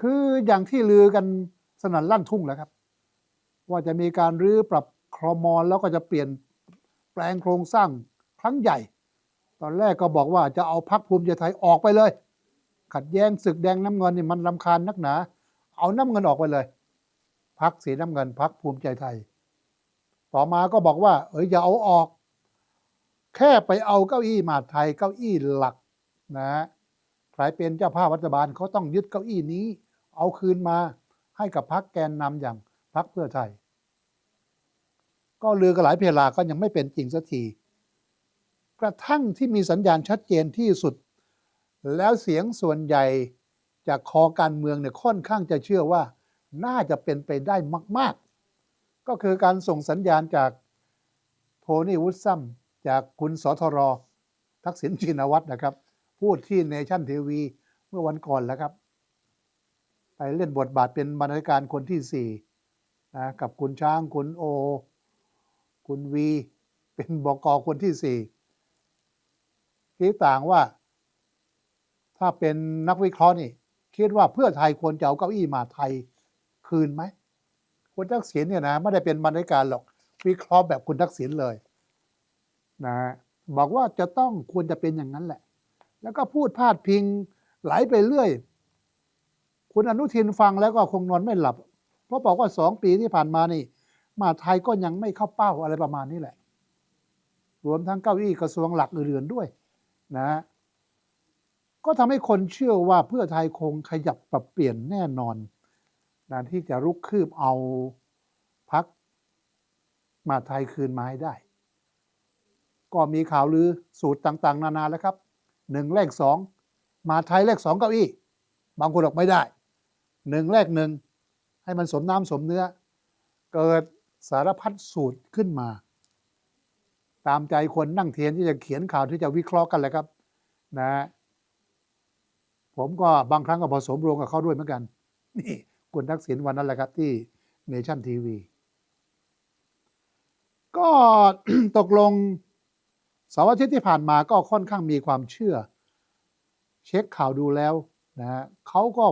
คืออย่างที่ลือกันสนั่นลั่นทุ่งแล้วครับ ว่าจะมีการรื้อปรับครมอนแล้วก็จะเปลี่ยนแปลงโครงสร้างครั้งใหญ่ ตอนแรกก็บอกว่าจะเอาพักภูมิใจไทยออกไปเลย ขัดแย้งศึกแดงน้ำเงินนี่มันลำคาญนักหนา เอาน้ำเงินออกไปเลย พักสีน้ำเงินพักภูมิใจไทย ต่อมาก็บอกว่า เอ้ยอย่าเอาออก แค่ไปเอาเก้าอี้มาดไทยเก้าอี้หลักนะใครเป็นเจ้าภาพรัฐบาลเขาต้องยึดเก้าอี้นี้ เอาคืนมาให้กับพักแกนนำอย่างพักเพื่อไทย ก็ลือกันหลายเพลาก็ยังไม่เป็นจริงสักที กระทั่งที่มีสัญญาณชัดเจนที่สุด แล้วเสียงส่วนใหญ่จากคอการเมืองเนี่ยค่อนข้างจะเชื่อว่าน่าจะเป็นไปได้มาก ๆ ก็คือการส่งสัญญาณจากโทนี่วุฒซัมจากคุณสทร ทักษิณชินวัตรนะครับ พูดที่เนชั่นทีวีเมื่อวันก่อนแล้วครับ เล่นบทบาทเป็นบรรณาธิการคนที่สี่นะกับคุณช้างคุณโอ คุณวี เป็นบกคนที่สี่คิดต่างว่า ถ้าเป็นนักวิเคราะห์นี่ คิดว่าเพื่อไทยควรจะเอาเก้าอี้มาไทยคืนไหมคุณทักษิณเนี่ยนะไม่ได้เป็นบรรณาธิการหรอกวิเคราะห์แบบคุณทักษิณเลยนะบอกว่าจะต้องควรจะเป็นอย่างนั้นแหละ แล้วก็พูดพาดพิงไหลไปเรื่อย คุณอนุทินฟังแล้วก็คงนอนไม่หลับ เพราะบอกว่าสองปีที่ผ่านมานี่มาไทยก็ยังไม่เข้าเป้าอะไรประมาณนี้แหละ รวมทั้งเก้าอี้กระทรวงหลักอื่นๆด้วยนะก็ทำให้คนเชื่อว่าเพื่อไทยคงขยับปรับเปลี่ยนแน่นอนนะที่จะรุกคืบเอาพักมาไทยคืนมาให้ได้ ก็มีข่าวลือสูตรต่าง ๆ นานาแล้วครับหนึ่งเลขสองมาไทยเลขสองเก้าอี้ บางคนบอกไม่ได้ หนึ่งเลขหนึ่งให้มันสมน้ำสมเนื้อ เกิดสารพัดสูตรขึ้นมา ตามใจคนนั่งเทียนที่จะเขียนข่าวที่จะวิเคราะห์กันเลยครับ นะ ผมก็บางครั้งก็ผสมรวมกับเขาด้วยเหมือนกันนี่คุณทักษิณวันนั้นแหละครับที่เนชั่นทีวีก็ตกลงเสาร์อาทิตย์ที่ผ่านมาก็ค่อนข้างมีความเชื่อ เช็คข่าวดูแล้วนะฮะเขาก็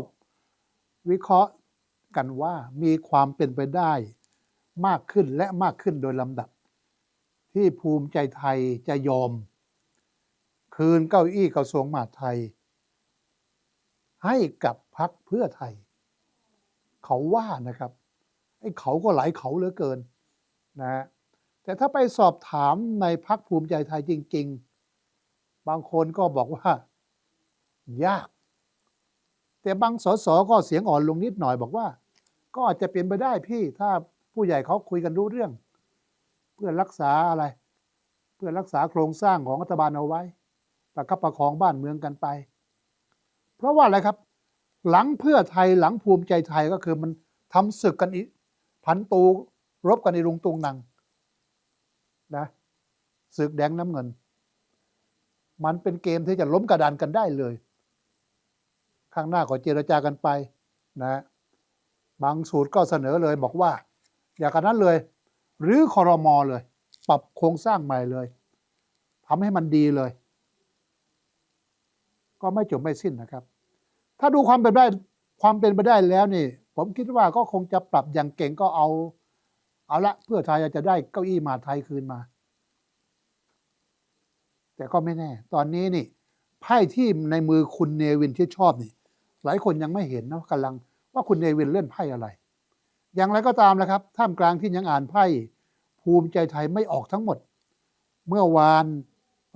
วิเคราะห์กันว่ามีความเป็นไปได้มากขึ้นและมากขึ้นโดยลำดับ ที่ภูมิใจไทยจะยอม คืนเก้าอี้กระทรวงมหาดไทย ให้กับพักเพื่อไทย เขาว่านะครับไอ้เขาก็หลายเขาเหลือเกินนะฮะแต่ถ้าไปสอบถามในพักภูมิใจไทยจริง ๆ บางคนก็บอกว่า ยาก แต่บางสสก็เสียงอ่อนลงนิดหน่อยบอกว่า ก็อาจจะเป็นไปได้พี่ถ้าผู้ใหญ่เขาคุยกันรู้เรื่อง เพื่อรักษาอะไร เพื่อรักษาโครงสร้างของรัฐบาลเอาไว้ ประคับประคองบ้านเมืองกันไป เพราะว่าอะไรครับ หลังเพื่อไทยหลังภูมิใจไทยก็คือมันทำศึกกันอีพันตูรบกันในรุงตุงนังนะศึกแดงน้ำเงิน มันเป็นเกมที่จะล้มกระดานกันได้เลย ข้างหน้าก็เจรจากันไปนะบางสูตรก็เสนอเลยบอกว่า อย่างนั้นเลย หรือคอรมอเลย ปรับโครงสร้างใหม่เลยทำให้มันดีเลย ก็ไม่จบไม่สิ้นนะครับ ถ้าดูความเป็นไปได้ความเป็นไปได้แล้วนี่ ผมคิดว่าก็คงจะปรับอย่างเก่งก็เอา เอาละเพื่อไทยจะได้เก้าอี้มาไทยคืนมา แต่ก็ไม่แน่ ตอนนี้นี่ไพ่ที่ในมือคุณเนวินที่ชอบนี่ หลายคนยังไม่เห็นนะกำลังว่าคุณเนวินเล่นไพ่อะไร อย่างไรก็ตามนะครับ ท่ามกลางที่ยังอ่านไพ่ภูมิใจไทยไม่ออกทั้งหมด เมื่อวาน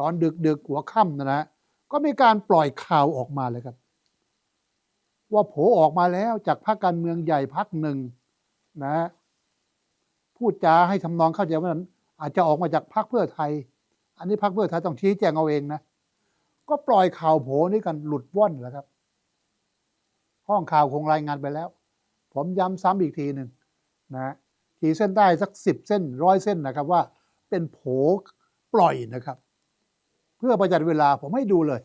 ตอนดึกดึกๆหัวค่ำนะนะก็มีการปล่อยข่าวออกมาเลยครับ ว่าโผออกมาแล้วจากพรรคการเมืองใหญ่พรรคหนึ่งนะพูดจาให้ทำนองเข้าใจว่านั้น อาจจะออกมาจากพรรคเพื่อไทย อันนี้พรรคเพื่อไทยต้องชี้แจงเอาเองนะ ก็ปล่อยข่าวโผนี้กันหลุดว่อนแล้วครับ ห้องข่าวคงรายงานไปแล้ว ผมย้ำซ้ำอีกทีหนึ่งนะขีดเส้นใต้สักสิบเส้นร้อยเส้นนะครับว่าเป็นโผปล่อยนะครับ เพื่อประหยัดเวลาผมให้ดูเลย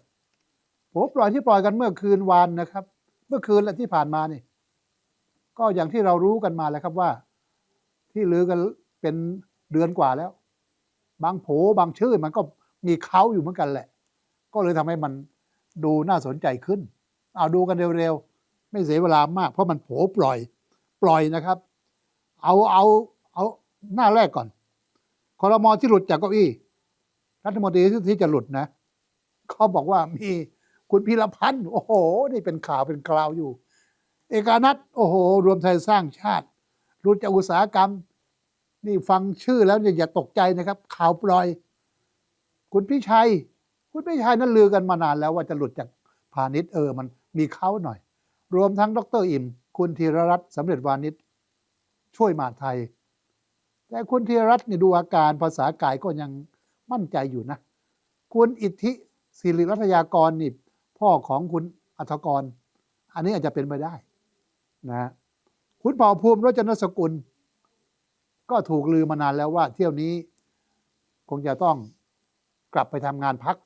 โผปล่อยที่ปล่อยกันเมื่อคืนวานนะครับ เมื่อคืนและที่ผ่านมานี่ ก็อย่างที่เรารู้กันมาแล้วครับว่า ที่ลือกันเป็นเดือนกว่าแล้ว บางโผบางชื่อมันก็มีเขาอยู่เหมือนกันแหละ ก็เลยทำให้มันดูน่าสนใจขึ้น เอาดูกันเร็ว ไม่เสียเวลามาก เพราะมันโผปล่อย ปล่อยนะครับ เอาเอาเอาหน้าแรกก่อนคอรมอที่หลุดจากเก้าอี้รัฐมนตรีที่จะหลุดนะเขาบอกว่ามีคุณพีรพันธ์โอ้โห นี่เป็นข่าวเป็นคราวอยู่ เอกานัทโอ้โห รวมไทยสร้างชาติหลุดจากอุตสาหกรรม นี่ฟังชื่อแล้วอย่าตกใจนะครับ ข่าวปล่อย คุณพิชัย คุณพิชัยนั้นลือกันมานานแล้วว่าจะหลุดจากพาณิชย์เออมันมีเขาหน่อย รวมทั้งดรอิมคุณธีรรัตน์สำเร็จวานิชช่วยมาดไทย แต่คุณธีรรัตน์นี่ดูอาการภาษากายก็ยังมั่นใจอยู่นะ คุณอิทธิศิริรัตยากรนี่พ่อของคุณอัธกร อันนี้อาจจะเป็นไปได้นะฮะคุณเผ่าภูมิรจนสกุล ก็ถูกลือมานานแล้วว่า เที่ยวนี้คงจะต้องกลับไปทำงานพัก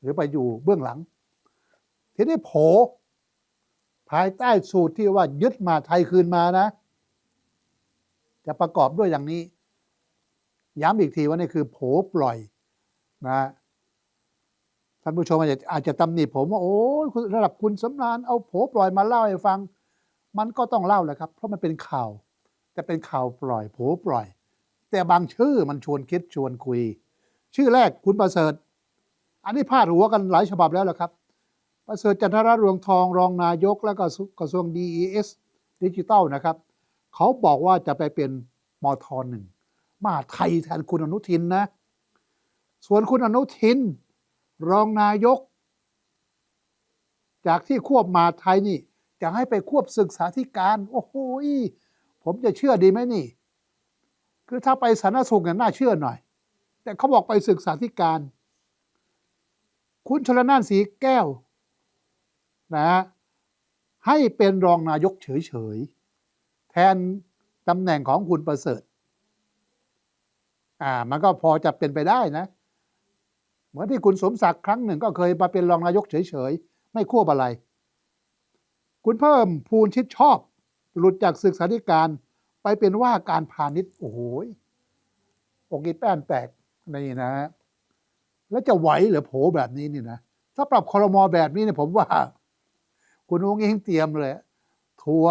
หรือไปอยู่เบื้องหลัง ทีนี้โผ ภายใต้สูตรที่ว่ายึดมาไทยคืนมานะ จะประกอบด้วยอย่างนี้ ย้ำอีกทีว่านี่คือโผปล่อยนะท่านผู้ชมอาจจะอาจจะตำหนิผมว่าโอ้ยคุณระดับคุณสำนานเอาโผปล่อยมาเล่าให้ฟัง มันก็ต้องเล่าแหละครับ เพราะมันเป็นข่าว แต่เป็นข่าวปล่อยโผปล่อย แต่บางชื่อมันชวนคิดชวนคุย ชื่อแรกคุณประเสริฐ อันนี้พาดหัวกันหลายฉบับแล้วแหละครับ ประเสริฐจันทรรวงทองรองนายก แล้วก็กระทรวง DES ดิจิตอลนะครับ เขาบอกว่าจะไปเป็นมทหนึ่งมหาไทยแทนคุณอนุทินนะ ส่วนคุณอนุทิน รองนายก จากที่ควบมาไทยนี่จะให้ไปควบศึกษาธิการ โอ้โหผมจะเชื่อดีไหมนี่ คือถ้าไปสารสุขเนี่ยน่าเชื่อหน่อย แต่เขาบอกไปศึกษาธิการ คุณชลนานสีแก้ว นะฮะให้เป็นรองนายกเฉยๆ แทนตำแหน่งของคุณประเสริฐ อ่า มันก็พอจะเป็นไปได้นะ เหมือนที่คุณสมศักดิ์ครั้งหนึ่งก็เคยมาเป็นรองนายกเฉยๆ ไม่ควบอะไร คุณเพิ่มพูนชิดชอบ หลุดจากศึกษาธิการไปเป็นว่าการพาณิชย์ โอ้โหอกอีแป้นแตกนี่นะฮะแล้วจะไหวหรือโผแบบนี้นี่นะ ถ้าปรับคอรมอแบบนี้เนี่ยผมว่า คุณอุ้งอิงเตรียมเลย ทัว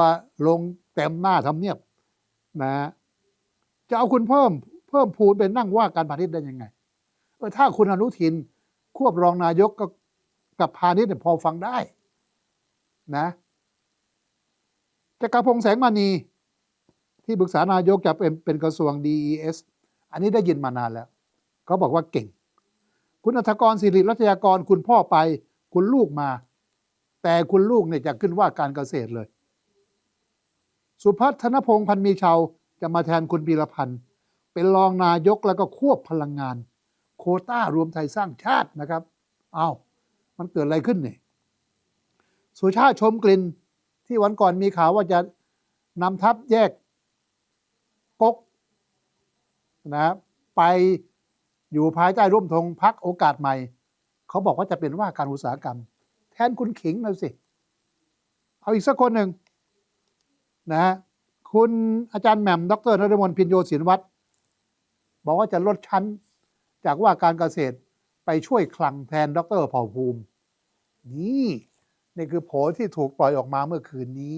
ลงเต็มหน้าทำเนียบนะจะเอาคุณเพิ่มเพิ่มพูนเป็นนั่งว่าการพาณิชย์ได้ยังไงเออถ้าคุณอนุทิน ควบรองนายกกับกับพาณิชย์เนี่ยพอฟังได้ นะจักรพงแสงมณีที่ปรึกษานายกจะเป็นเป็นกระทรวง DES อันนี้ได้ยินมานานแล้ว เขาบอกว่าเก่ง คุณอัธกรศิริรัตยากรคุณพ่อไป คุณลูกมา แต่คุณลูกเนี่ยจะขึ้นว่าการเกษตรเลย สุพัฒนพงษ์พันมีชาวจะมาแทนคุณปีรพันธ์เป็นรองนายกแล้วก็ควบพลังงาน โคต้ารวมไทยสร้างชาตินะครับ เอา้ามันเกิดอะไรขึ้นเนี่ยสุชาติชมกลิ่นที่วันก่อนมีข่าวว่าจะนำทัพแยกกกนะไปอยู่ภายใต้ร่วมธงพักโอกาสใหม่ เขาบอกว่าจะเป็นว่าการอุตสาหกรรม ทนคุณขิงนะสิ เอาอีกสักคนหนึ่งนะฮะคุณอาจารย์แหม่ม ดรนรมนพินโยศินวัตรบอกว่าจะลดชั้นจากว่าการเกษตรไปช่วยคลังแทนดรเผ่าภูมิ นี่นี่คือโผที่ถูกปล่อยออกมาเมื่อคืนนี้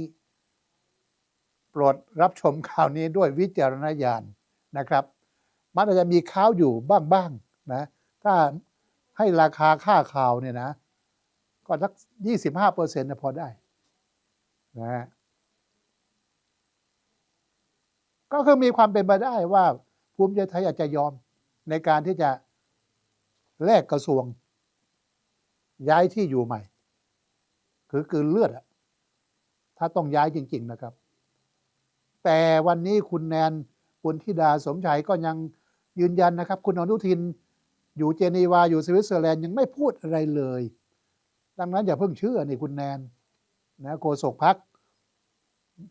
โปรดรับชมข่าวนี้ด้วยวิจารณญาณนะครับ มันอาจจะมีข้าวอยู่บ้างๆนะ ถ้าให้ราคาค่าข่าวเนี่ยนะ ก็สักยี่สิบห้าเปอร์เซ็นต์พอได้นะฮะก็คือมีความเป็นไปได้ว่าภูมิใจไทยอาจจะยอมในการที่จะแลกกระทรวง ย้ายที่อยู่ใหม่ คือกืนเลือดอะถ้าต้องย้ายจริง ๆนะครับ แต่วันนี้คุณแนนคุณธิดาสมชัยก็ยังยืนยันนะครับ คุณอนุทินอยู่เจนีวาอยู่สวิตเซอร์แลนด์ยังไม่พูดอะไรเลย ดังนั้นอย่าเพิ่งเชื่อนี่คุณแนนนะโฆษกพัก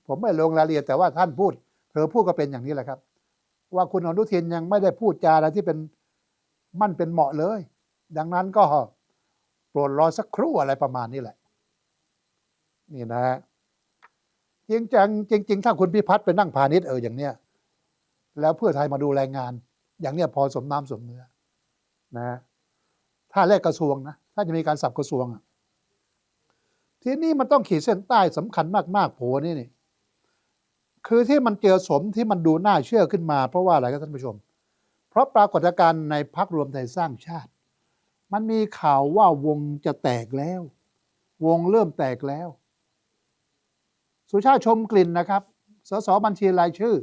ผมไม่ลงรายละเอียดแต่ว่าท่านพูด เธอพูดก็เป็นอย่างนี้แหละครับ ว่าคุณอนุทินยังไม่ได้พูดจาอะไรที่เป็นมั่นเป็นเหมาะเลย ดังนั้นก็โปรดรอสักครู่อะไรประมาณนี้แหละ นี่นะฮะจริงจังจริง ๆ ถ้าคุณพิพัฒน์ไปนั่งพาณิชย์เอออย่างเนี้ยแล้วเพื่อไทยมาดูแรงงาน อย่างเนี้ยพอสมน้ำสมเนื้อนะถ้าแลกกระทรวงนะ ถ้าจะมีการสับกระทรวงอะ ทีนี้มันต้องขีดเส้นใต้สำคัญมากๆโผล่นี่นี่คือที่มันเจอสมที่มันดูน่าเชื่อขึ้นมา เพราะว่าอะไรครับท่านผู้ชม เพราะปรากฏการณ์ในพักรวมไทยสร้างชาติ มันมีข่าวว่าวงจะแตกแล้ว วงเริ่มแตกแล้ว สุชาติชมกลิ่นนะครับสสบัญชีรายชื่อ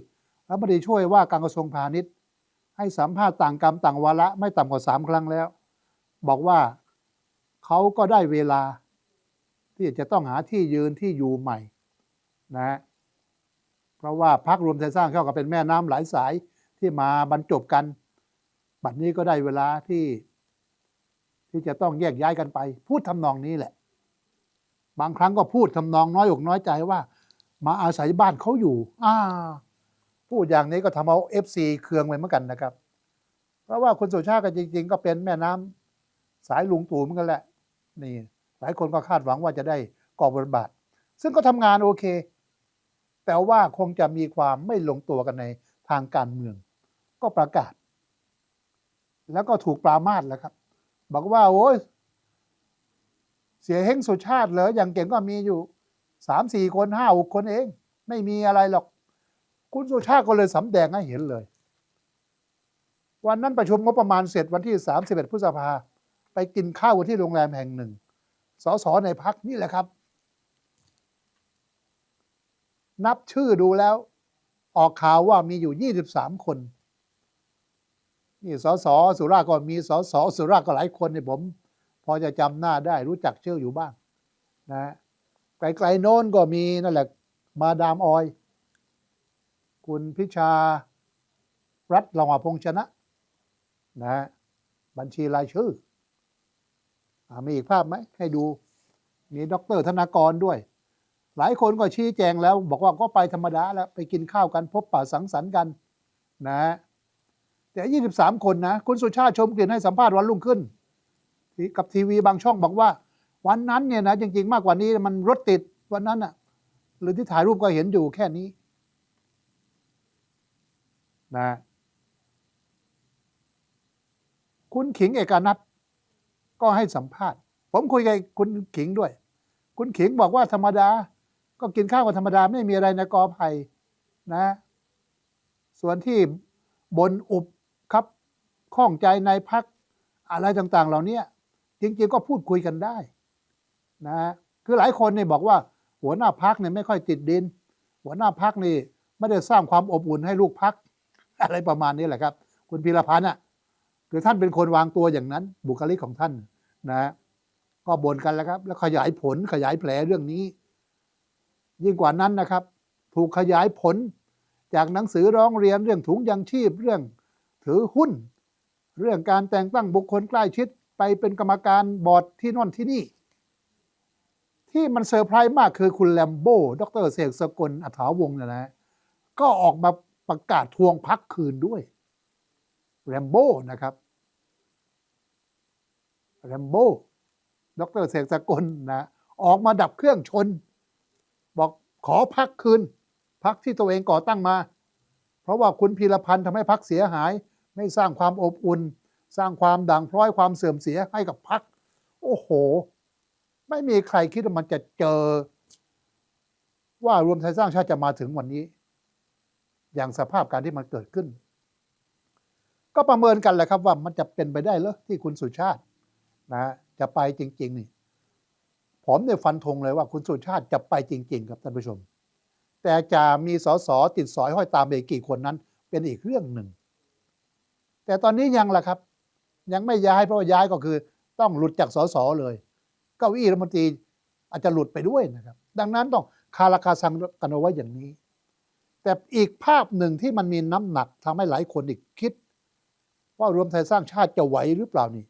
รัฐมนตรีช่วยว่าการกระทรวงพาณิชย์ ให้สัมภาษณ์ต่างกรรมต่างวาระไม่ต่ำกว่าสามครั้งแล้ว บอกว่าเขาก็ได้เวลา ที่จะต้องหาที่ยืนที่อยู่ใหม่นะฮะเพราะว่าพักรวมไทยสร้างเข้ากับเป็นแม่น้ำหลายสายที่มาบรรจบกัน บัดนี้ก็ได้เวลาที่ ที่จะต้องแยกย้ายกันไป พูดทำนองนี้แหละ บางครั้งก็พูดทำนองน้อยอกน้อยใจว่า มาอาศัยบ้านเขาอยู่อ่าพูดอย่างนี้ก็ทำเอาเอฟซีเคืองไปเหมือนกันนะครับ เพราะว่าคุณสุชาติก็จริง ๆ ก็เป็นแม่น้ำสายลุงตู่เหมือนกันแหละ นี่ ลายคนก็คาดหวังว่าจะได้กอบทบาท ซึ่งก็ทำงานโอเค แต่ว่าคงจะมีความไม่ลงตัวกันในทางการเมือง ก็ประกาศ แล้วก็ถูกปรามาสแล้วครับ บอกว่า โอ้ยเสียเฮงสุชาติเหรออย่างเก่งก็มีอยู่สามสี่คนห้าหกคนเอง ไม่มีอะไรหรอก คุณสุชาติก็เลยสำแดงให้เห็นเลย วันนั้นประชุมงบประมาณเสร็จวันที่ 31 พฤษภาไปกินข้าวที่โรงแรมแห่งหนึ่ง สสในพักนี่แหละครับ นับชื่อดูแล้ว ออกข่าวว่ามีอยู่ 23 คน นี่สสสุราก็มีสสสุราก็หลายคนเนี่ยผม พอจะจำหน้าได้รู้จักชื่ออยู่บ้างนะไกลๆโน้นก็มีนั่นแหละมาดามออย คุณพิชารัฐรองพงษ์ชนะนะบัญชีรายชื่อ มีอีกภาพไหมให้ดู มีดรธนากรด้วย หลายคนก็ชี้แจงแล้ว บอกว่าก็ไปธรรมดาแล้วไปกินข้าวกันพบปะสังสรรค์กันนะแต่ 23 คนนะ คุณสุชาติชมกลิ่นให้สัมภาษณ์วันรุ่งขึ้น กับทีวีบางช่องบอกว่า วันนั้นเนี่ยนะจริง ๆ มากกว่านี้มันรถติดวันนั้นอะหรือที่ถ่ายรูปก็เห็นอยู่แค่นี้นะคุณขิงเอกนัท ก็ให้สัมภาษณ์ ผมคุยกับคุณขิงด้วย คุณขิงบอกว่าธรรมดา ก็กินข้าวกันธรรมดาไม่มีอะไรในกอไผ่นะ ส่วนที่บนอุบครับข้องใจในพักอะไรต่างๆ เหล่านี้จริงๆก็พูดคุยกันได้นะคือหลายคนเนี่ยบอกว่า หัวหน้าพักเนี่ยไม่ค่อยติดดิน หัวหน้าพักนี่ไม่ได้สร้างความอบอุ่นให้ลูกพัก อะไรประมาณนี้แหละครับ คุณพีรพันธ์อะ คือท่านเป็นคนวางตัวอย่างนั้น บุคลิกของท่านนะก็บ่นกันแล้วครับ แล้วขยายผลขยายแผลเรื่องนี้ ยิ่งกว่านั้นนะครับ ถูกขยายผลจากหนังสือร้องเรียนเรื่องถุงยังชีพเรื่องถือหุ้น เรื่องการแต่งตั้งบุคคลใกล้ชิดไปเป็นกรรมการบอร์ดที่น่นที่นี่ ที่มันเซอร์ไพรส์มากคือคุณแลมโบ้ดรเสกสกลอัฐาวงศ์เนยนะก็ออกมาประกาศทวงพักคืนด้วยแรมโบ้นะครับ แรมโบ้ดรเสกสกลนะออกมาดับเครื่องชน บอกขอพักคืนพักที่ตัวเองก่อตั้งมา เพราะว่าคุณพีรพันธ์ทำให้พักเสียหาย ไม่สร้างความอบอุ่น สร้างความด่างพร้อยความเสื่อมเสียให้กับพัก โอ้โห ไม่มีใครคิดว่ามันจะเจอ ว่ารวมไทยสร้างชาติจะมาถึงวันนี้ อย่างสภาพการที่มันเกิดขึ้น ก็ประเมินกันแหละครับว่ามันจะเป็นไปได้เหรอที่คุณสุชาติ นะจะไปจริง ๆ นี่ผมเนี่ยฟันธงเลยว่าคุณสุชาติจะไปจริง ๆ ครับท่านผู้ชม แต่จะมีสสติดสอยห้อยตามไปกี่คนนั้น เป็นอีกเรื่องหนึ่ง แต่ตอนนี้ยังล่ะครับ ยังไม่ย้ายเพราะว่าย้ายก็คือ ต้องหลุดจากสสเลยเก้าอี้รัฐมนตรีอาจจะหลุดไปด้วยนะครับ ดังนั้นต้องคาราคาซังกันเอาไว้อย่างนี้ แต่อีกภาพหนึ่งที่มันมีน้ำหนักทำให้หลายคนอีกคิด ว่ารวมไทยสร้างชาติจะไหวหรือเปล่านี่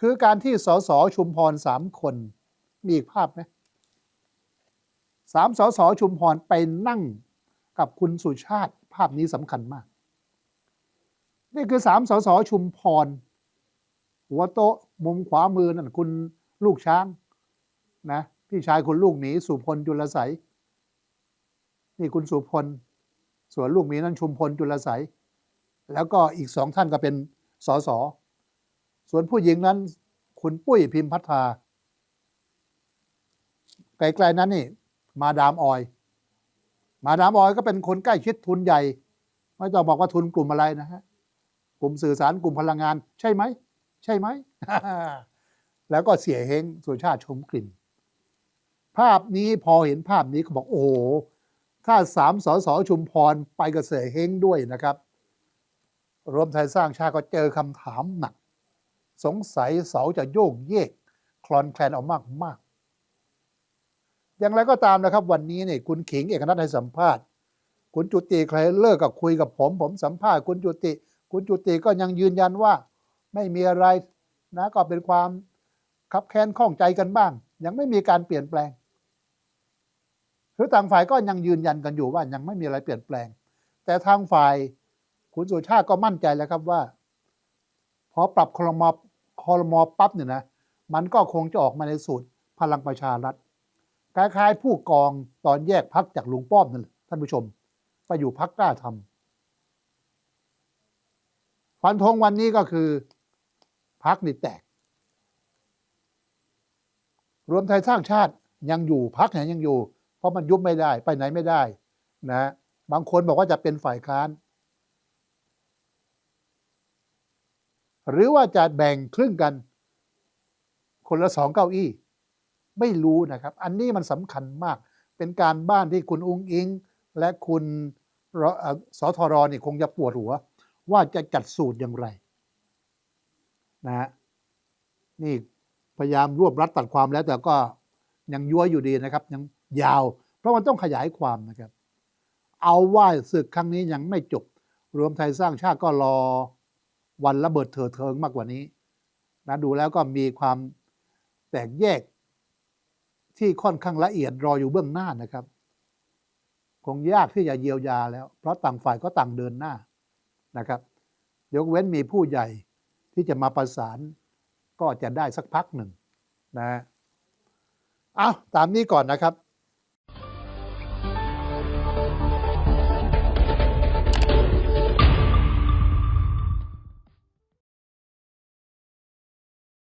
คือการที่สสชุมพรสามคน มีอีกภาพไหมสามสสชุมพรไปนั่งกับคุณสุชาติภาพนี้สำคัญมาก นี่คือสามสสชุมพร หัวโต๊ะมุมขวามือนั่นคุณลูกช้างนะพี่ชายคุณลูกหมีสุพลจุลไสนี่คุณสุพล ส่วนลูกหมีนั่นชุมพลจุลไสแล้วก็อีกสองท่านก็เป็นสส ส่วนผู้หญิงนั้น คุณปุ้ยพิมพัฒนาไกลๆนั้นนี่ มาดามออย มาดามออยก็เป็นคนใกล้ชิดทุนใหญ่ ไม่ต้องบอกว่าทุนกลุ่มอะไรนะฮะกลุ่มสื่อสารกลุ่มพลังงาน ใช่ไหม ใช่ไหม แล้วก็เสียเฮงสุชาติชมกลิ่น ภาพนี้พอเห็นภาพนี้ก็บอกโอ้โหถ้าสามสสชุมพรไปกับเสียเฮงด้วยนะครับ รวมไทยสร้างชาติก็เจอคำถามหนัก สงสัยเสาจะโยกเยก คลอนแคลนเอามากมากอย่างไรก็ตามนะครับ วันนี้เนี่ยคุณขิงเอกนัทให้สัมภาษณ์ คุณจุติใครเลิกกับคุยกับผม ผมสัมภาษณ์คุณจุติ คุณจุติก็ยังยืนยันว่า ไม่มีอะไรนะก็เป็นความคับแค้นข้องใจกันบ้าง ยังไม่มีการเปลี่ยนแปลงคือต่างฝ่ายก็ยังยืนยันกันอยู่ว่ายังไม่มีอะไรเปลี่ยนแปลง แต่ทางฝ่ายคุณสุชาติก็มั่นใจแล้วครับว่า พอปรับคลม คอรมอปั๊บเนี่ยนะมันก็คงจะออกมาในสูตรพลังประชารัฐคล้ายๆผู้กองตอนแยกพักจากลุงป้อมนั่นแหละท่านผู้ชม ไปอยู่พักกล้าทำฟันธงวันนี้ก็คือพักนี่แตก รวมไทยสร้างชาติยังอยู่พักเนี่ยยังอยู่ เพราะมันยุบไม่ได้ไปไหนไม่ได้นะบางคนบอกว่าจะเป็นฝ่ายค้าน หรือว่าจะแบ่งครึ่งกัน คนละสองเก้าอี้ ไม่รู้นะครับ อันนี้มันสำคัญมาก เป็นการบ้านที่คุณอุ้งอิง และคุณรเอ่อสทรนี่คงจะปวดหัว ว่าจะจัดสูตรอย่างไรนะฮะนี่พยายามรวบรัดตัดความแล้ว แต่ก็ยังยั้วอยู่ดีนะครับ ยังยาว เพราะมันต้องขยายความนะครับ เอาว่าศึกครั้งนี้ยังไม่จบ รวมไทยสร้างชาติก็รอ วันระเบิดเถิดเทิงมากกว่านี้นะดูแล้วก็มีความแตกแยกที่ค่อนข้างละเอียดรออยู่เบื้องหน้านะครับ คงยากที่จะเยียวยาแล้ว เพราะต่างฝ่ายก็ต่างเดินหน้านะครับ ยกเว้นมีผู้ใหญ่ที่จะมาประสานก็จะได้สักพักหนึ่งนะเอาตามนี้ก่อนนะครับ